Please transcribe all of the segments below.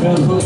I'm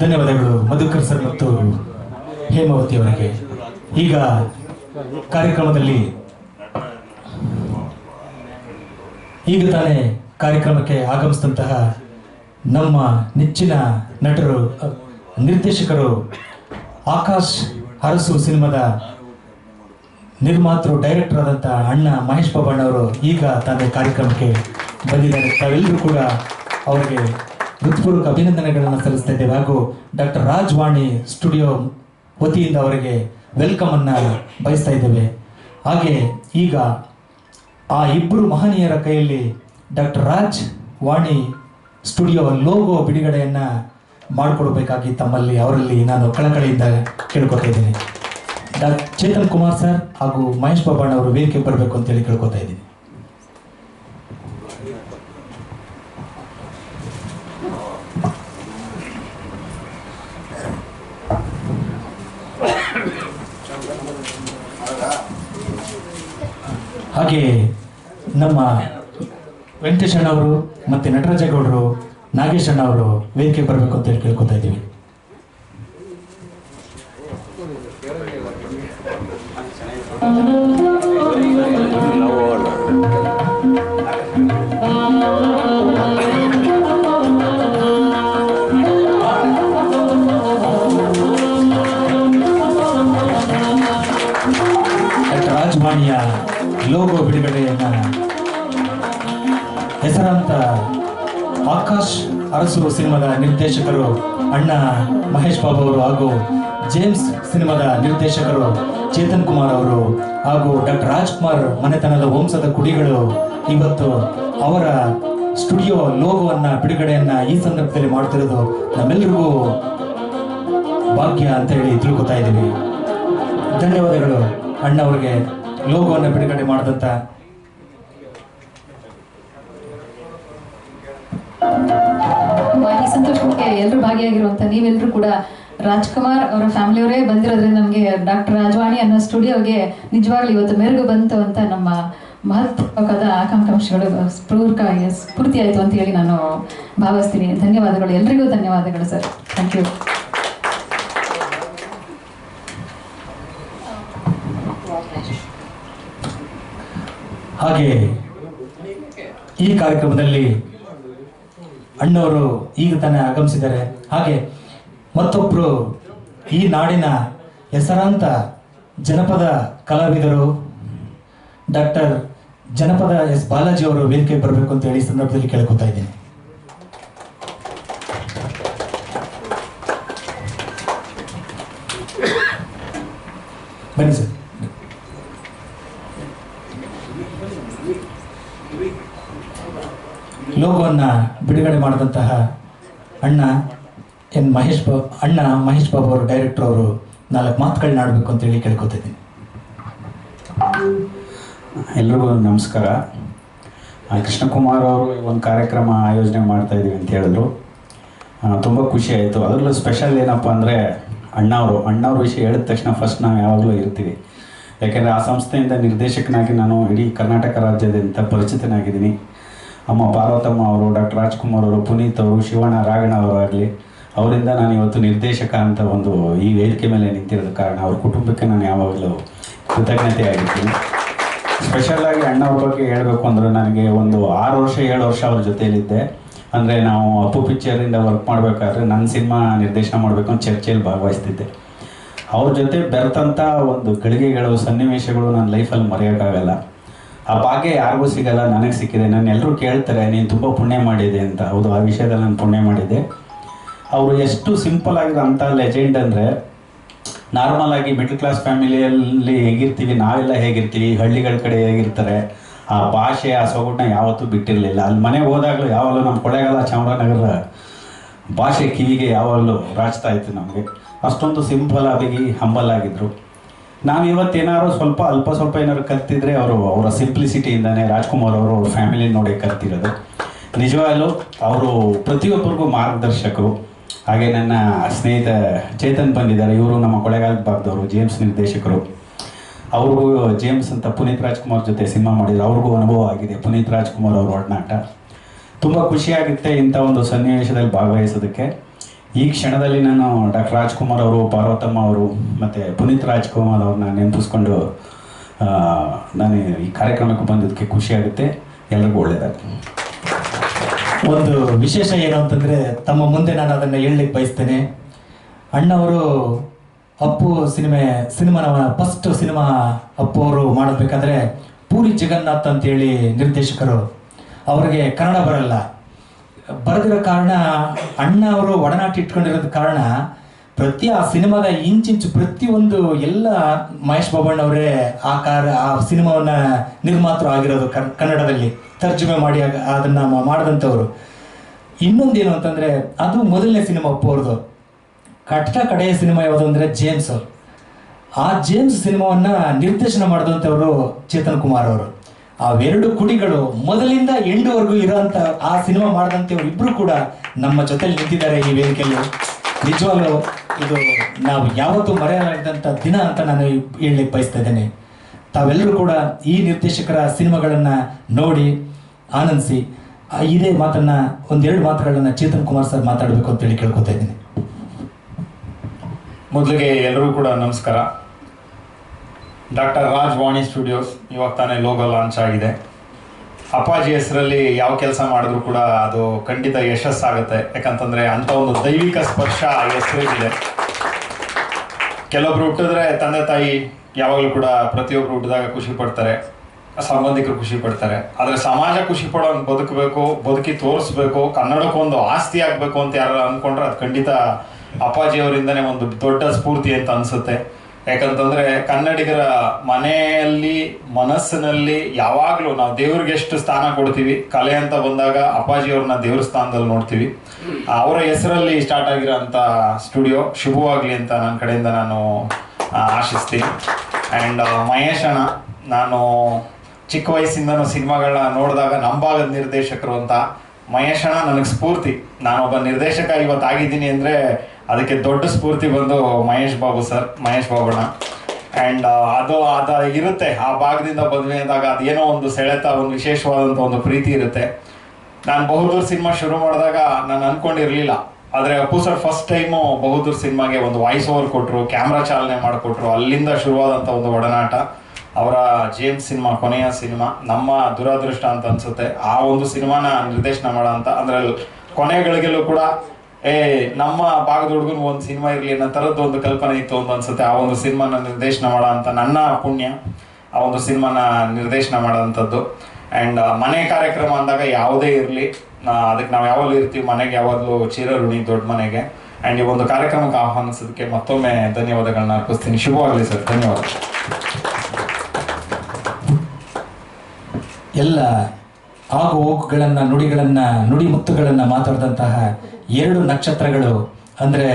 ಧನ್ಯವಾದಗಳು Madhukar sir ಮತ್ತು ಹೇಮಾವತಿ ಅವರಿಗೆ. ಈಗ ಕಾರ್ಯಕ್ರಮದಲ್ಲಿ ಈಗ ತಾನೇ ಕಾರ್ಯಕ್ರಮಕ್ಕೆ ಆಗಮಿಸಿದಂತಹ ನಮ್ಮ ನೆಚ್ಚಿನ ನಟರು, ನಿರ್ದೇಶಕರು ಆಕಾಶ್ ಹರಸು ಸಿನಿಮಾದ ನಿರ್ಮಾತೃ, ಡೈರೆಕ್ಟರ್ ಆದಂಥ ಅಣ್ಣ ಮಹೇಶ್ ಬಾಬಣ್ಣವರು ಈಗ ತನ್ನ ಕಾರ್ಯಕ್ರಮಕ್ಕೆ ಬಂದಿದ್ದಾರೆ. ತಾವೆಲ್ಲರೂ ಕೂಡ ಅವರಿಗೆ ಹೃತ್ಪೂರ್ವಕ ಅಭಿನಂದನೆಗಳನ್ನು ಸಲ್ಲಿಸ್ತಾ ಇದ್ದೇವೆ. ಹಾಗೂ ಡಾಕ್ಟರ್ ರಾಜ್ವಾಣಿ ಸ್ಟುಡಿಯೋ ವತಿಯಿಂದ ಅವರಿಗೆ ವೆಲ್ಕಮ್ ಅನ್ನ ಬಯಸ್ತಾ ಇದ್ದೇವೆ. ಹಾಗೆ ಈಗ ಆ ಇಬ್ಬರು ಮಹನೀಯರ ಕೈಯಲ್ಲಿ doctor Raj Vani studio logo ಬಿಡುಗಡೆಯನ್ನು ಮಾಡಿಕೊಡ್ಬೇಕಾಗಿ ತಮ್ಮಲ್ಲಿ, ಅವರಲ್ಲಿ ನಾನು ಕಳಕಳಿಯಿಂದ ಕೇಳ್ಕೊತಾ ಇದ್ದೀನಿ. ಡಾಕ್ಟರ್ ಚೇತನ್ ಕುಮಾರ್ ಸರ್ ಹಾಗೂ ಮಹೇಶ್ ಬಾಬಣ್ಣ ಅವರು ವೇದಿಕೆ ಬರಬೇಕು ಅಂತೇಳಿ ಕೇಳ್ಕೊತಾ ಇದ್ದೀನಿ ಹಾಗೆ ನಮ್ಮ ವೆಂಕಟೇಶ್ ಅಣ್ಣ ಅವರು ಮತ್ತೆ ನಟರಾಜೇಗೌಡರು ನಾಗೇಶ್ ಅಣ್ಣ ಅವರು ವೇದಿಕೆ ಬರಬೇಕು ಅಂತ ಹೇಳಿ ಕೇಳ್ಕೊತಾ ಇದ್ದೀವಿ. ರಾಜವಾಣಿಯ ಲೋಗೋ ಆಕಾಶ್ ಅರಸು ಸಿನಿಮಾದ ನಿರ್ದೇಶಕರು ಅಣ್ಣ ಮಹೇಶ್ ಬಾಬು ಅವರು ಹಾಗೂ ಜೇಮ್ಸ್ ಸಿನಿಮಾದ ನಿರ್ದೇಶಕರು ಚೇತನ್ ಕುಮಾರ್ ಅವರು ಹಾಗೂ ಡಾಕ್ಟರ್ ರಾಜ್ಕುಮಾರ್ ಮನೆತನದ ವಂಶದ ಕುಡಿಗಳು ಇವತ್ತು ಅವರ ಸ್ಟುಡಿಯೋ ಲೋಗೋವನ್ನ ಬಿಡುಗಡೆಯನ್ನ ಈ ಸಂದರ್ಭದಲ್ಲಿ ಮಾಡ್ತಿರೋದು ನಮ್ಮೆಲ್ಲರಿಗೂ ಭಾಗ್ಯ ಅಂತ ಹೇಳಿ ತಿಳ್ಕೊತಾ ಇದ್ದೀವಿ. ಧನ್ಯವಾದಗಳು. ಅಣ್ಣವ್ರಿಗೆ ಲೋಗೋವನ್ನು ಬಿಡುಗಡೆ ಮಾಡಿದಂಥ ಎಲ್ಲರೂ ಭಾಗಿಯಾಗಿರುವಂತ ನೀವೆಲ್ಲರೂ ಕೂಡ ರಾಜ್ಕುಮಾರ್ ಅವರ ಫ್ಯಾಮಿಲಿಯವರೇ ಬಂದಿರೋದ್ರಿಂದ ನಮಗೆ ಡಾಕ್ಟರ್ ರಾಜವಾಣಿ ಅನ್ನೋ ಸ್ಟುಡಿಯೋಗೆ ನಿಜವಾಗ್ಲೂ ಇವತ್ತು ಮೆರುಗು ಬಂತು ಅಂತ ನಮ್ಮ ಮಹತ್ವಕದ ಆಕಾಂಕ್ಷೆಗಳು ಸ್ಫೂರ್ಕ ಸ್ಫೂರ್ತಿ ಆಯಿತು ಅಂತ ಹೇಳಿ ನಾನು ಭಾವಿಸ್ತೀನಿ. ಧನ್ಯವಾದಗಳು. ಎಲ್ರಿಗೂ ಧನ್ಯವಾದಗಳು, ಸರ್. ಥ್ಯಾಂಕ್ ಯು ಹಾಗೆ ಈ ಕಾರ್ಯಕ್ರಮದಲ್ಲಿ ಅಣ್ಣವರು ಈಗ ತಾನೇ ಆಗಮಿಸಿದ್ದಾರೆ. ಹಾಗೆ ಮತ್ತೊಬ್ಬರು ಈ ನಾಡಿನ ಹೆಸರಾಂತ ಜನಪದ ಕಲಾವಿದರು ಡಾಕ್ಟರ್ ಜನಪದ ಎಸ್. ಬಾಲಾಜಿ ಅವರು ವೇದಿಕೆ ಬರಬೇಕು ಅಂತ ಹೇಳಿ ಸಂದರ್ಭದಲ್ಲಿ ಕೇಳ್ಕೊತಾ ಇದ್ದೀನಿ. ಬನ್ನಿ ಸರ್ ಲೋಗೋವನ್ನು ಬಿಡುಗಡೆ ಮಾಡಿದಂತಹ ಅಣ್ಣ ಎನ್ ಮಹೇಶ್ ಬಾಬು ಅಣ್ಣ ಮಹೇಶ್ ಬಾಬು ಅವರು ಡೈರೆಕ್ಟರ್ ಅವರು ನಾಲ್ಕು ಮಾತುಗಳನ್ನ ಆಡಬೇಕು ಅಂತೇಳಿ ಕೇಳ್ಕೊತಿದ್ದೀನಿ. ಎಲ್ರಿಗೂ ನಮಸ್ಕಾರ. ಕೃಷ್ಣಕುಮಾರ್ ಅವರು ಒಂದು ಕಾರ್ಯಕ್ರಮ ಆಯೋಜನೆ ಮಾಡ್ತಾ ಇದ್ದೀವಿ ಅಂತ ಹೇಳಿದ್ರು. ತುಂಬ ಖುಷಿ ಆಯಿತು. ಅದರಲ್ಲೂ ಸ್ಪೆಷಲ್ ಏನಪ್ಪ ಅಂದರೆ ಅಣ್ಣವರು ಅಣ್ಣವ್ರ ವಿಷಯ ಹೇಳಿದ ತಕ್ಷಣ ಫಸ್ಟ್ ನಾವು ಯಾವಾಗಲೂ ಇರ್ತೀವಿ. ಯಾಕೆಂದರೆ ಆ ಸಂಸ್ಥೆಯಿಂದ ನಿರ್ದೇಶಕನಾಗಿ ನಾನು ಇಡೀ ಕರ್ನಾಟಕ ರಾಜ್ಯದಿಂದ ಪರಿಚಿತನಾಗಿದ್ದೀನಿ. ಅಮ್ಮ ಪಾರ್ವತಮ್ಮ ಅವರು, ಡಾಕ್ಟರ್ ರಾಜ್ಕುಮಾರ್ ಅವರು, ಪುನೀತ್ ಅವರು, ಶಿವಣ್ಣ, ರಾಘಣ ಅವರಾಗಲಿ ಅವರಿಂದ ನಾನು ಇವತ್ತು ನಿರ್ದೇಶಕ ಅಂತ ಒಂದು ಈ ವೇದಿಕೆ ಮೇಲೆ ನಿಂತಿರೋದ ಕಾರಣ, ಅವ್ರ ಕುಟುಂಬಕ್ಕೆ ನಾನು ಯಾವಾಗಲೂ ಕೃತಜ್ಞತೆ ಆಗಿದ್ದೀನಿ ಸ್ಪೆಷಲ್ ಆಗಿ ಅಣ್ಣವ್ರ ಬಗ್ಗೆ ಹೇಳಬೇಕು ಅಂದರೆ ನನಗೆ ಒಂದು ಆರು ವರ್ಷ, ಏಳು ವರ್ಷ ಅವ್ರ ಜೊತೆಯಲ್ಲಿದ್ದೆ. ಅಂದರೆ ನಾವು ಅಪ್ಪು ಪಿಕ್ಚರಿಂದ ವರ್ಕ್ ಮಾಡಬೇಕಾದ್ರೆ ನನ್ನ ಸಿನಿಮಾ ನಿರ್ದೇಶನ ಮಾಡಬೇಕು ಅಂತ ಚರ್ಚೆಯಲ್ಲಿ ಭಾಗವಹಿಸ್ತಿದ್ದೆ. ಅವ್ರ ಜೊತೆ ಬೆರೆತಂಥ ಒಂದು ಗಳಿಗೆಗಳು, ಸನ್ನಿವೇಶಗಳು ನನ್ನ ಲೈಫಲ್ಲಿ ಮರೆಯೋಕ್ಕಾಗಲ್ಲ. ಆ ಭಾಗ್ಯ ಯಾರಿಗೂ ಸಿಗಲ್ಲ, ನನಗೆ ಸಿಕ್ಕಿದೆ. ನಾನು ಎಲ್ಲರೂ ಕೇಳ್ತಾರೆ, ನೀನು ತುಂಬ ಪುಣ್ಯ ಮಾಡಿದೆ ಅಂತ. ಹೌದು, ಆ ವಿಷಯದಲ್ಲಿ ನಾನು ಪುಣ್ಯ ಮಾಡಿದೆ. ಅವರು ಎಷ್ಟು ಸಿಂಪಲ್ ಆಗಿರೋಂಥ ಲೆಜೆಂಡ್ ಅಂದರೆ ನಾರ್ಮಲ್ ಆಗಿ ಮಿಡ್ಲ್ ಕ್ಲಾಸ್ ಫ್ಯಾಮಿಲಿಯಲ್ಲಿ ಹೇಗಿರ್ತೀವಿ, ನಾವೆಲ್ಲ ಹೇಗಿರ್ತೀವಿ, ಹಳ್ಳಿಗಳ ಕಡೆ ಹೇಗಿರ್ತಾರೆ, ಆ ಭಾಷೆ, ಆ ಸೊಗಟ್ನ ಯಾವತ್ತೂ ಬಿಟ್ಟಿರಲಿಲ್ಲ. ಅಲ್ಲಿ ಮನೆಗೆ ಹೋದಾಗಲೂ ಯಾವಾಗಲೂ ನಮ್ಮ ಕೊಳ್ಳೇಗಾಲ ಚಾಮರಾಜನಗರ ಭಾಷೆ ಕಿವಿಗೆ ಯಾವಾಗಲೂ ರಾಚ್ತಾ ಇತ್ತು ನಮಗೆ. ಅಷ್ಟೊಂದು ಸಿಂಪಲ್ ಆಗಿ ಹಂಬಲ್ ಆಗಿದ್ರು. ನಾವು ಇವತ್ತೇನಾದ್ರು ಸ್ವಲ್ಪ ಅಲ್ಪ ಸ್ವಲ್ಪ ಏನಾದ್ರು ಕಲ್ತಿದ್ರೆ ಅವರು ಅವರ ಸಿಂಪ್ಲಿಸಿಟಿಯಿಂದಾನೆ ರಾಜ್ಕುಮಾರ್ ಅವರು ಅವ್ರ ಫ್ಯಾಮಿಲಿ ನೋಡಿ ಕಲ್ತಿರೋದು. ನಿಜವಾಗ್ಲೂ ಅವರು ಪ್ರತಿಯೊಬ್ಬರಿಗೂ ಮಾರ್ಗದರ್ಶಕರು. ಹಾಗೆ ನನ್ನ ಸ್ನೇಹಿತ ಚೇತನ್ ಬಂದಿದ್ದಾರೆ. ಇವರು ನಮ್ಮ ಕೊಳೆಗಾಲದ ಭಾಗದವರು ಜೇಮ್ಸ್ ನಿರ್ದೇಶಕರು. ಅವ್ರಿಗೂ ಜೇಮ್ಸ್ ಅಂತ ಪುನೀತ್ ರಾಜ್ಕುಮಾರ್ ಜೊತೆ ಸಿನಿಮಾ ಮಾಡಿದ್ರು ಅವ್ರಿಗೂ ಅನುಭವ ಆಗಿದೆ. ಪುನೀತ್ ರಾಜ್ಕುಮಾರ್ ಅವರು ಒಡನಾಟ. ತುಂಬ ಖುಷಿಯಾಗುತ್ತೆ ಇಂಥ ಒಂದು ಸನ್ನಿವೇಶದಲ್ಲಿ ಭಾಗವಹಿಸೋದಕ್ಕೆ. ಈ ಕ್ಷಣದಲ್ಲಿ ನಾನು ಡಾಕ್ಟರ್ ರಾಜ್ಕುಮಾರ್ ಅವರು, ಪಾರ್ವತಮ್ಮ ಅವರು, ಮತ್ತು ಪುನೀತ್ ರಾಜ್ಕುಮಾರ್ ಅವ್ರನ್ನ ನೆನಪಿಸ್ಕೊಂಡು ನಾನು ಈ ಕಾರ್ಯಕ್ರಮಕ್ಕೆ ಬಂದಿದ್ದಕ್ಕೆ ಖುಷಿಯಾಗುತ್ತೆ ಎಲ್ರಿಗೂ ಒಳ್ಳೆಯದಾಗಲಿ ಒಂದು ವಿಶೇಷ ಏನು ಅಂತಂದರೆ, ತಮ್ಮ ಮುಂದೆ ನಾನು ಅದನ್ನು ಹೇಳಲಿಕ್ಕೆ ಬಯಸ್ತೇನೆ. ಅಣ್ಣವರು ಅಪ್ಪು ಸಿನಿಮೆ ಸಿನಿಮಾನ ಫಸ್ಟ್ ಸಿನಿಮಾ ಅಪ್ಪು ಅವರು ಮಾಡಬೇಕಾದ್ರೆ ಪೂರಿ ಜಗನ್ನಾಥ್ ಅಂತೇಳಿ ನಿರ್ದೇಶಕರು, ಅವರಿಗೆ ಕನ್ನಡ ಬರಲ್ಲ. ಬರೆದಿರೋ ಕಾರಣ, ಅಣ್ಣ ಅವರು ಒಡನಾಟ ಇಟ್ಕೊಂಡಿರೋದ ಕಾರಣ, ಪ್ರತಿ ಆ ಸಿನಿಮಾದ ಇಂಚಿಂಚು ಪ್ರತಿಯೊಂದು ಎಲ್ಲ ಮಹೇಶ್ ಬಾಬಣ್ಣವರೇ ಆ ಕಾರ, ಆ ಸಿನಿಮಾವನ್ನ ನಿರ್ಮಾತೃ ಆಗಿರೋದು ಕನ್- ಕನ್ನಡದಲ್ಲಿ, ತರ್ಜುಮೆ ಮಾಡಿ ಅದನ್ನ ಮಾಡಿದಂಥವ್ರು. ಇನ್ನೊಂದೇನು ಅಂತಂದ್ರೆ, ಅದು ಮೊದಲನೇ ಸಿನಿಮಾ ಅಪ್ಪವ್ರದ್ದು ಕಟ್ಟ ಕಡೆಯ ಸಿನಿಮಾ ಯಾವುದು ಅಂದ್ರೆ ಜೇಮ್ಸ್ ಆ ಜೇಮ್ಸ್ ಸಿನಿಮಾವನ್ನ ನಿರ್ದೇಶನ ಮಾಡಿದಂಥವರು ಚೇತನ್ ಕುಮಾರ್ ಅವರು. ಅವೆರಡು ಕುಡಿಗಳು ಮೊದಲಿಂದ ಎಂಡುವರೆಗೂ ಇರುವಂತ ಆ ಸಿನಿಮಾ ಮಾಡಿದಂಥವ್ರು ಇಬ್ರು ಕೂಡ ನಮ್ಮ ಜೊತೆಲಿ ನಿಂತಿದ್ದಾರೆ ಈ ವೇದಿಕೆಯಲ್ಲಿ. ನಿಜವಾಗ್ಲೂ ಇದು ನಾವು ಯಾವತ್ತೂ ಮರೆಯಲಾಗದಂಥ ದಿನ ಅಂತ ನಾನು ಹೇಳಲಿಕ್ಕೆ ಬಯಸ್ತಾ ಇದ್ದೇನೆ. ತಾವೆಲ್ಲರೂ ಕೂಡ ಈ ನಿರ್ದೇಶಕರ ಸಿನಿಮಾಗಳನ್ನ ನೋಡಿ ಆನಂದಿಸಿ. ಇದೇ ಮಾತನ್ನ, ಒಂದೆರಡು ಮಾತುಗಳನ್ನ ಚೇತನ್ ಕುಮಾರ್ ಸರ್ ಮಾತಾಡಬೇಕು ಅಂತೇಳಿ ಕೇಳ್ಕೊತಾ ಇದ್ದೀನಿ. ಮೊದಲಿಗೆ ಎಲ್ಲರೂ ಕೂಡ ನಮಸ್ಕಾರ. ಡಾಕ್ಟರ್ ರಾಜ್ ವಾಣಿ ಸ್ಟುಡಿಯೋಸ್, ಇವಾಗ ತಾನೇ ಲೋಗೋ ಲಾಂಚ್ ಆಗಿದೆ. ಅಪ್ಪಾಜಿ ಹೆಸರಲ್ಲಿ ಯಾವ ಕೆಲಸ ಮಾಡಿದ್ರು ಕೂಡ ಅದು ಖಂಡಿತ ಯಶಸ್ಸಾಗುತ್ತೆ. ಯಾಕಂತಂದ್ರೆ ಅಂತ ಒಂದು ದೈವಿಕ ಸ್ಪರ್ಶ ಹೆಸರಿಗಿದೆ. ಕೆಲವೊಬ್ರು ಹುಟ್ಟಿದ್ರೆ ತಂದೆ ತಾಯಿ ಯಾವಾಗಲೂ ಕೂಡ ಪ್ರತಿಯೊಬ್ರು ಹುಟ್ಟಿದಾಗ ಖುಷಿ ಪಡ್ತಾರೆ, ಸಂಬಂಧಿಕರು ಖುಷಿ ಪಡ್ತಾರೆ. ಆದರೆ ಸಮಾಜ ಖುಷಿ ಪಡೋ ಬದುಕಬೇಕು, ಬದುಕಿ ತೋರಿಸ್ಬೇಕು ಕನ್ನಡಕ್ಕೊಂದು ಆಸ್ತಿ ಆಗಬೇಕು ಅಂತ ಯಾರು ಅಂದ್ಕೊಂಡ್ರೆ ಅದು ಖಂಡಿತ ಅಪ್ಪಾಜಿ ಅವರಿಂದನೇ ಒಂದು ದೊಡ್ಡ ಸ್ಫೂರ್ತಿ ಅಂತ ಅನ್ಸುತ್ತೆ. ಯಾಕಂತಂದ್ರೆ ಕನ್ನಡಿಗರ ಮನೆಯಲ್ಲಿ ಮನಸ್ಸಿನಲ್ಲಿ ಯಾವಾಗಲೂ ನಾವು ದೇವ್ರಿಗೆ ಎಷ್ಟು ಸ್ಥಾನ ಕೊಡ್ತೀವಿ ಕಲೆ ಅಂತ ಬಂದಾಗ ಅಪ್ಪಾಜಿ ಅವ್ರನ್ನ ದೇವ್ರ ಸ್ಥಾನದಲ್ಲಿ ನೋಡ್ತೀವಿ. ಅವರ ಹೆಸರಲ್ಲಿ ಸ್ಟಾರ್ಟ್ ಆಗಿರೋ ಅಂತ ಸ್ಟುಡಿಯೋ ಶುಭವಾಗ್ಲಿ ಅಂತ ನನ್ನ ಕಡೆಯಿಂದ ನಾನು ಆಶಿಸ್ತೀನಿ. ಆ್ಯಂಡ್ ಮಹೇಶ್ ಅಣ್ಣ ನಾನು ಚಿಕ್ಕ ವಯಸ್ಸಿಂದನೂ ಸಿನಿಮಾಗಳನ್ನ ನೋಡಿದಾಗ ನಂಬಾಗದ ನಿರ್ದೇಶಕರು ಅಂತ ಮಹೇಶ್ ಅಣ್ಣ ನನಗೆ ಸ್ಫೂರ್ತಿ. ನಾನೊಬ್ಬ ನಿರ್ದೇಶಕ ಇವತ್ತಾಗಿದ್ದೀನಿ ಅಂದರೆ ಅದಕ್ಕೆ ದೊಡ್ಡ ಸ್ಫೂರ್ತಿ ಬಂದು ಮಹೇಶ್ ಬಾಬು ಸರ್, ಮಹೇಶ್ ಬಾಬಣ್ಣ. ಆ್ಯಂಡ್ ಅದು ಅದು ಇರುತ್ತೆ. ಆ ಭಾಗದಿಂದ ಬಂದ್ವಿ ಅಂದಾಗ ಅದೇನೋ ಒಂದು ಸೆಳೆತ, ಒಂದು ವಿಶೇಷವಾದಂಥ ಒಂದು ಪ್ರೀತಿ ಇರುತ್ತೆ. ನಾನು ಬಹುದೂರ್ ಸಿನಿಮಾ ಶುರು ಮಾಡಿದಾಗ ನಾನು ಅಂದ್ಕೊಂಡಿರಲಿಲ್ಲ ಆದರೆ Appu sir first time Bahaddur ಸಿನಿಮಾಗೆ ಒಂದು ವಾಯ್ಸ್ ಓವರ್ ಕೊಟ್ಟರು ಕ್ಯಾಮ್ರಾ ಚಾಲನೆ ಮಾಡಿಕೊಟ್ರು. ಅಲ್ಲಿಂದ ಶುರುವಾದಂಥ ಒಂದು ಒಡನಾಟ. ಅವರ ಜೇಮ್ಸ್ ಸಿನಿಮಾ, ಕೊನೆಯ ಸಿನಿಮಾ, ನಮ್ಮ ದುರಾದೃಷ್ಟ ಅಂತ ಅನ್ಸುತ್ತೆ. ಆ ಒಂದು ಸಿನಿಮಾನ ನಿರ್ದೇಶನ ಮಾಡೋ ಅಂತ. ಅಂದ್ರೆ ಕೊನೆಗಳಿಗೆಲ್ಲೂ ಕೂಡ ಏ, ನಮ್ಮ ಭಾಗದ ಹುಡುಗನ ಒಂದು ಸಿನಿಮಾ ಇರಲಿ ಅನ್ನೋ ಥರದ್ದು ಒಂದು ಕಲ್ಪನೆ ಇತ್ತು ಅಂತ ಅನ್ಸುತ್ತೆ. ಆ ಒಂದು ಸಿನಿಮಾನ ನಿರ್ದೇಶನ ಮಾಡೋ ಅಂತ ನನ್ನ ಪುಣ್ಯ, ಆ ಒಂದು ಸಿನಿಮಾನ ನಿರ್ದೇಶನ ಮಾಡೋಂಥದ್ದು ಆ್ಯಂಡ್ ಮನೆ ಕಾರ್ಯಕ್ರಮ ಅಂದಾಗ ಯಾವುದೇ ಇರಲಿ. ಅದಕ್ಕೆ ನಾವು ಯಾವಾಗಲೂ ಇರ್ತೀವಿ ಮನೆಗೆ, ಯಾವಾಗಲೂ ಚಿರಋಣಿ ದೊಡ್ಡ ಮನೆಗೆ. ಆ್ಯಂಡ್ ಈ ಒಂದು ಕಾರ್ಯಕ್ರಮಕ್ಕೆ ಆಹ್ವಾನಿಸೋದಕ್ಕೆ ಮತ್ತೊಮ್ಮೆ ಧನ್ಯವಾದಗಳನ್ನ ಅರ್ಪಿಸ್ತೀನಿ. ಶುಭವಾಗಲಿ ಸರ್. ಧನ್ಯವಾದ. ಎಲ್ಲ ಆಗು ಹೋಗುಗಳನ್ನು ನುಡಿಗಳನ್ನು ನುಡಿ ಮುತ್ತುಗಳನ್ನು ಮಾತಾಡಿದಂತಹ ಎರಡು ನಕ್ಷತ್ರಗಳು ಅಂದರೆ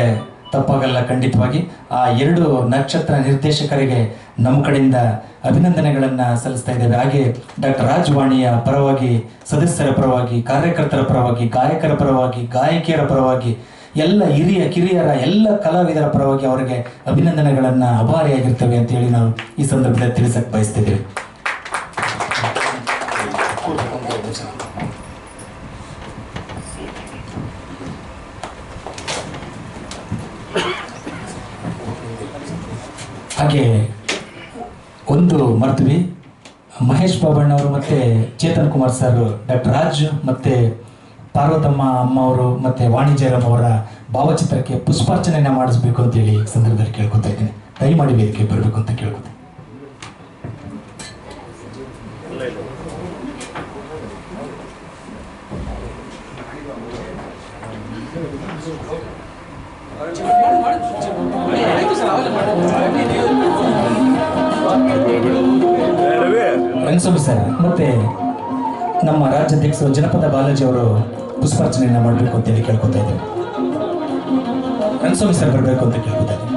ತಪ್ಪಾಗಲ್ಲ ಖಂಡಿತವಾಗಿ. ಆ ಎರಡು ನಕ್ಷತ್ರ ನಿರ್ದೇಶಕರಿಗೆ ನಮ್ಮ ಕಡೆಯಿಂದ ಅಭಿನಂದನೆಗಳನ್ನು ಸಲ್ಲಿಸ್ತಾ ಇದ್ದೇವೆ. ಹಾಗೆ ಡಾಕ್ಟರ್ ರಾಜವಾಣಿಯ ಪರವಾಗಿ, ಸದಸ್ಯರ ಪರವಾಗಿ, ಕಾರ್ಯಕರ್ತರ ಪರವಾಗಿ, ಗಾಯಕರ ಪರವಾಗಿ, ಗಾಯಕಿಯರ ಪರವಾಗಿ, ಎಲ್ಲ ಹಿರಿಯ, ಕಿರಿಯರ, ಎಲ್ಲ ಕಲಾವಿದರ ಪರವಾಗಿ ಅವರಿಗೆ ಅಭಿನಂದನೆಗಳನ್ನು ಅಭಾರಿಯಾಗಿರ್ತವೆ ಅಂತ ಹೇಳಿ ನಾವು ಈ ಸಂದರ್ಭದಲ್ಲಿ ತಿಳಿಸಕ್ಕೆ ಬಯಸ್ತಿದ್ದೇವೆ ಹಾಗೆ ಒಂದು ಮರ್ತ್ವಿ, ಮಹೇಶ್ ಬಾಬಣ್ಣವರು ಮತ್ತು ಚೇತನ್ ಕುಮಾರ್ ಸರ್ ಡಾಕ್ಟರ್ ರಾಜ್ ಮತ್ತು ಪಾರ್ವತಮ್ಮ ಅಮ್ಮ ಅವರು ಮತ್ತು ವಾಣಿಜ್ಯರಾಮ್ ಅವರ ಭಾವಚಿತ್ರಕ್ಕೆ ಪುಷ್ಪಾರ್ಚನೆಯನ್ನ ಮಾಡಿಸ್ಬೇಕು ಅಂತೇಳಿ ಹೇಳಿ ಸಂದರ್ಭದಲ್ಲಿ ಕೇಳ್ಕೊತಾ ಇದ್ದೀನಿ. ದಯಮಾಡಿ ವೇದಿಕೆ ಬರಬೇಕು ಅಂತ ಕೇಳ್ಕೊತೀನಿ ಸರ್ ಮತ್ತೆ ನಮ್ಮ ರಾಜ್ಯಾಧ್ಯಕ್ಷರು ಜನಪದ ಬಾಲಾಜಿ ಅವರು ಪುಷ್ಪಾರ್ಚನೆಯನ್ನ ಮಾಡಬೇಕು ಅಂತೇಳಿ ಕೇಳ್ಕೊತಾ ಇದ್ದಾರೆ. ರಂಗಸ್ವಾಮಿ ಸರ್ ಬರಬೇಕು ಅಂತ ಕೇಳ್ಕೊತಾ ಇದ್ದೀನಿ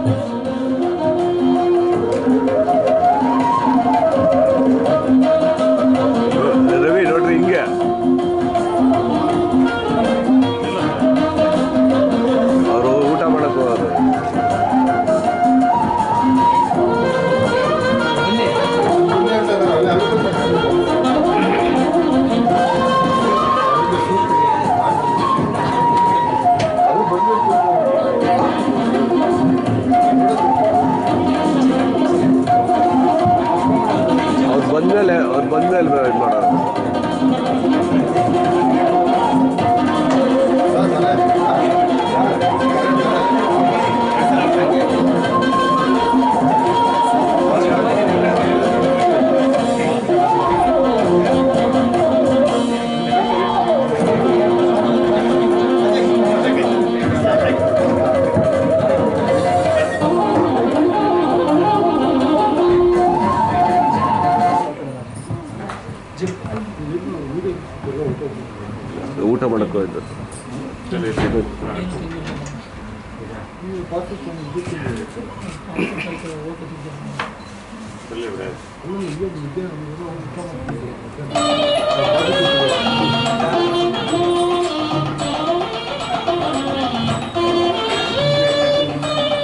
ಊಟ ಮಾಡಕ್ ಹೋಯ್ತು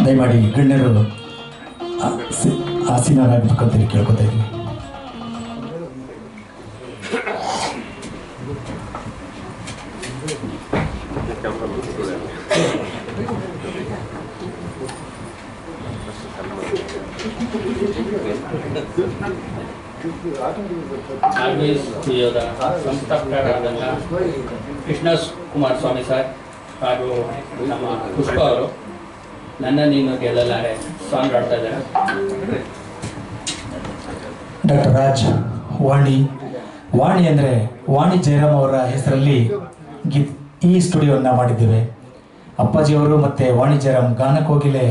ದಯಮಾಡಿ ಗಣ್ಯರು ಆಸಿ- ಆಸೀನರಾಗಬೇಕು ಅಂತೇಳಿ ಕೇಳ್ಕೊತಾ ಇದ್ದೀನಿ. ಆರ್ಮಿ ಯೋಧ ಸಂಸ್ಥಾಪಕರಾದಂಥ ಕೃಷ್ಣ ಕುಮಾರ್ ಸ್ವಾಮಿ ಸರ್ ಹಾಗೂ ನಮ್ಮ ಪುಷ್ಪ ಅವರು ನನ್ನ ನೀನು ಗೆಲ್ಲಲಾರೆ ಸಾಂಗ್ ಆಡ್ತಾ ಇದ್ದಾರೆ. ಡಾಕ್ಟರ್ ರಾಜ್ ವಾಣಿ. ವಾಣಿ ಅಂದರೆ ವಾಣಿ ಜಯರಾಮ್ ಅವರ ಹೆಸರಲ್ಲಿ ಗೀತ್ ಈ ಸ್ಟುಡಿಯೋನ ಮಾಡಿದ್ದೇವೆ. ಅಪ್ಪಾಜಿಯವರು ಮತ್ತು ವಾಣಿ ಜಯರಾಮ್ ಗಾನಕೋಗಿಲೆ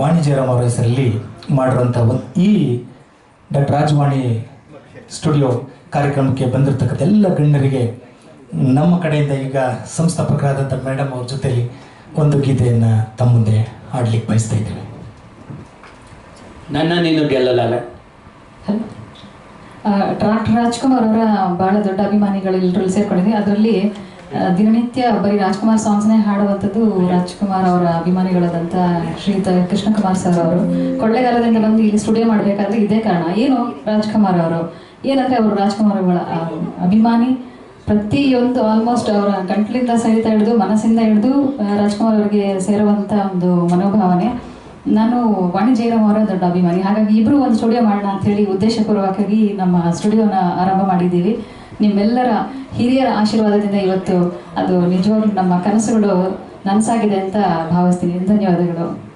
ವಾಣಿ ಜಯರಾಮ್ ಅವರ ಹೆಸರಲ್ಲಿ ಮಾಡಿರುವಂಥ ಒಂದು ಈ ಡಾಕ್ಟರ್ ರಾಜವಾಣಿ ಸ್ಟುಡಿಯೋ ಕಾರ್ಯಕ್ರಮಕ್ಕೆ ಬಂದಿರತಕ್ಕಂಥ ಎಲ್ಲ ಗಣ್ಯರಿಗೆ ನಮ್ಮ ಕಡೆಯಿಂದ ಈಗ ಸಂಸ್ಥಾಪಕರಾದಂಥ ಮೇಡಮ್ ಅವ್ರ ಜೊತೆಯಲ್ಲಿ ಒಂದು ಗೀತೆಯನ್ನು ತಮ್ಮ ಮುಂದೆ ಹಾಡ್ಲಿಕ್ಕೆ ಬಯಸ್ತಾ ಇದ್ದೇವೆ. ನನ್ನ ನೀನು ಗೆಲ್ಲಲಲ್ಲ ಡಾಕ್ಟರ್ ರಾಜ್ಕುಮಾರ್ ಅವರ ಬಹಳ ದೊಡ್ಡ ಅಭಿಮಾನಿಗಳು ಎಲ್ಲರೂ ಸೇರ್ಕೊಂಡಿದೆ ಅದರಲ್ಲಿ ದಿನನಿತ್ಯ ಬರೀ ರಾಜ್ಕುಮಾರ್ ಸಾಂಗ್ಸ್ನೇ ಹಾಡುವಂಥದ್ದು ರಾಜ್ಕುಮಾರ್ ಅವರ ಅಭಿಮಾನಿಗಳಾದಂಥ ಶ್ರೀಯುತ ಕೃಷ್ಣಕುಮಾರ್ ಸರ್ ಅವರು. ಕೊಳ್ಳೆಗಾಲದಿಂದ ಬಂದು ಇಲ್ಲಿ ಸ್ಟುಡಿಯೋ ಮಾಡಬೇಕಾದ್ರೆ ಇದೇ ಕಾರಣ. ಏನು ರಾಜ್ಕುಮಾರ್ ಅವರು? ಏನಂದ್ರೆ ಅವರು ರಾಜ್ಕುಮಾರ್ ಅವರ ಅಭಿಮಾನಿ. ಪ್ರತಿಯೊಂದು ಆಲ್ಮೋಸ್ಟ್ ಅವರ ಗಂಟ್ಲಿಂದ ಸಹಿತ ಹಿಡಿದು ಮನಸ್ಸಿಂದ ಹಿಡಿದು ರಾಜ್ಕುಮಾರ್ ಅವರಿಗೆ ಸೇರುವಂಥ ಒಂದು ಮನೋಭಾವನೆ. ನಾನು ವಾಣಿ ಜಯರಾಮ್ ಅವರ ದೊಡ್ಡ ಅಭಿಮಾನಿ. ಹಾಗಾಗಿ ಇಬ್ರು ಒಂದು ಸ್ಟುಡಿಯೋ ಮಾಡೋಣ ಅಂತ ಹೇಳಿ ಉದ್ದೇಶಪೂರ್ವಕವಾಗಿ ನಮ್ಮ ಸ್ಟುಡಿಯೋನ ಆರಂಭ ಮಾಡಿದ್ದೀವಿ. ನಿಮ್ಮೆಲ್ಲರ ಹಿರಿಯರ ಆಶೀರ್ವಾದದಿಂದ ಇವತ್ತು ಅದು ನಿಜವಾಗ್ಲೂ ನಮ್ಮ ಕನಸುಗಳು ನನಸಾಗಿದೆ ಅಂತ ಭಾವಿಸ್ತೀನಿ. ಧನ್ಯವಾದಗಳು.